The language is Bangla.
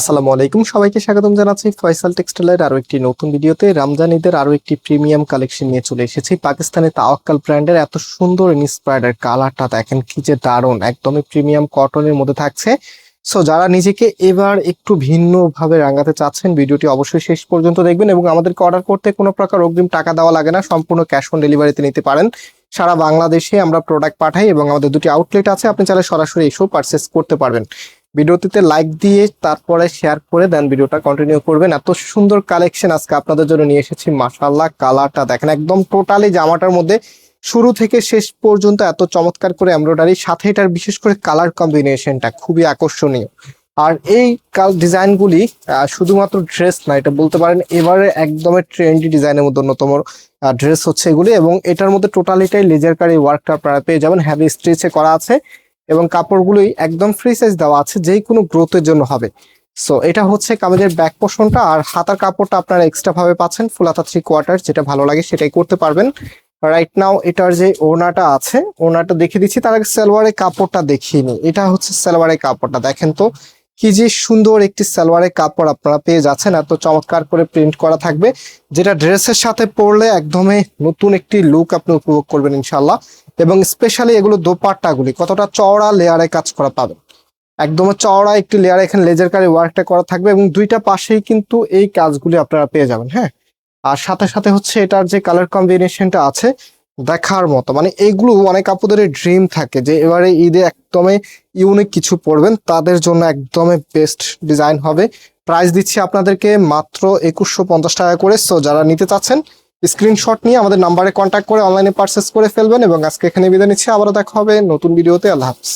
আসসালামু আলাইকুম। সবাইকে স্বাগতম জানাচ্ছি ফয়সাল টেক্সটাইলের আরও একটি নতুন ভিডিওতে। রমজান ঈদের আরও একটি প্রিমিয়াম কালেকশন নিয়ে চলে এসেছি। পাকিস্তানি তাওয়াক্কাল ব্র্যান্ডের এত সুন্দর ইন্সপায়ার্ডের কালারটা দেখেন, কি যে দারুণ। একদমই প্রিমিয়াম কটনের মধ্যে থাকছে। সো যারা নিজেকে এবার একটু ভিন্ন ভাবে রাঙাতে চাচ্ছেন, ভিডিওটি অবশ্যই শেষ পর্যন্ত দেখবেন এবং আমাদেরকে অর্ডার করতে কোনো প্রকার অগ্রিম টাকা দেওয়া লাগে না। সম্পূর্ণ ক্যাশ অন ডেলিভারিতে নিতে পারেন। সারা বাংলাদেশে আমরা প্রোডাক্ট পাঠাই এবং আমাদের দুটি আউটলেট আছে। আপনি চাইলে সরাসরি এসেও পারচেস করতে পারবেন। ভিডিওটিতে লাইক দিয়ে তারপরে শেয়ার করে দেন ভিডিওটা কন্টিনিউ করবেন। এত সুন্দর কালেকশন আজকে আপনাদের জন্য নিয়ে এসেছি মাশাল্লাহ কালারটা দেখেন একদম টোটালি জামাটার মধ্যে শুরু থেকে শেষ পর্যন্ত এত চমৎকার করে এমব্রয়ডারি সাথে এটার বিশেষ করে কালার কম্বিনেশনটা খুবই আকর্ষণীয়। আর এই কাল ডিজাইনগুলি শুধুমাত্র ড্রেস না, এটা বলতে পারেন এবারে একদমই ট্রেন্ডি ডিজাইনের মধ্যে অন্যতম ড্রেস হচ্ছে এগুলি এবং এটার মধ্যে টোটালিটাই লেজার কারি ওয়ার্কটা আপনারা পেয়ে যাবেন। হ্যাভি স্ট্রিচে করা আছে। এবং কাপড়গুলোই একদম ফ্রি সাইজ দেওয়া আছে যে কোনো গ্রোথের জন্য হবে। সো এটা হচ্ছে কামিজের ব্যাক পোর্শনটা আর হাতার কাপড়টা আপনারা এক্সট্রা ভাবে পাচ্ছেন ফুল হাতা থ্রি কোয়ার্টার যেটা ভালো লাগে সেটাই করতে পারবেন। রাইট নাও এটার যে ওনাটা আছে ওনাটা দেখে দিচ্ছি, তার আগে সালোয়ারের কাপড়টা দেখিয়ে এটা হচ্ছে সালোয়ারের কাপড়টা, দেখেন তো। কি যে সুন্দর একটি সালোয়ারের কাপড় আপনারা পেয়ে যাচ্ছেন, এত চমৎকার করে প্রিন্ট করা থাকবে, যেটা ড্রেসের সাথে পরলে একদমই নতুন একটি লুক আপনি উপভোগ করবেন ইনশাল্লাহ এবং স্পেশালি এগুলো দোপাট্টাগুলি, কতটা চওড়া লেয়ারে কাজ করা পাবেন। একদম চওড়া একটি লেয়ার এখানে লেজার কারি ওয়ার্কটা করা থাকবে এবং দুইটা পাশেই কিন্তু এই কাজগুলি আপনারা পেয়ে যাবেন হ্যাঁ। আর সাথে সাথে হচ্ছে এটার যে কালার কম্বিনেশনটা আছে দেখার মতো। মানে এইগুলো অনেক আপুদের ড্রিম থাকে যে এবারে ঈদে একদমই ইউনিক কিছু পরবেন, তাদের জন্য একদমই বেস্ট ডিজাইন হবে। প্রাইস দিচ্ছি আপনাদেরকে মাত্র একুশশো পঞ্চাশ টাকা করে। সো যারা নিতে চাচ্ছেন স্ক্রিনশট নিয়ে আমাদের নাম্বারে কন্ট্যাক্ট করে অনলাইনে পারচেস করে ফেলবেন। এবং আজকে এখানে বিদায় নিচ্ছি। আবারও দেখা হবে নতুন ভিডিওতে আল্লাহ হাফিজ।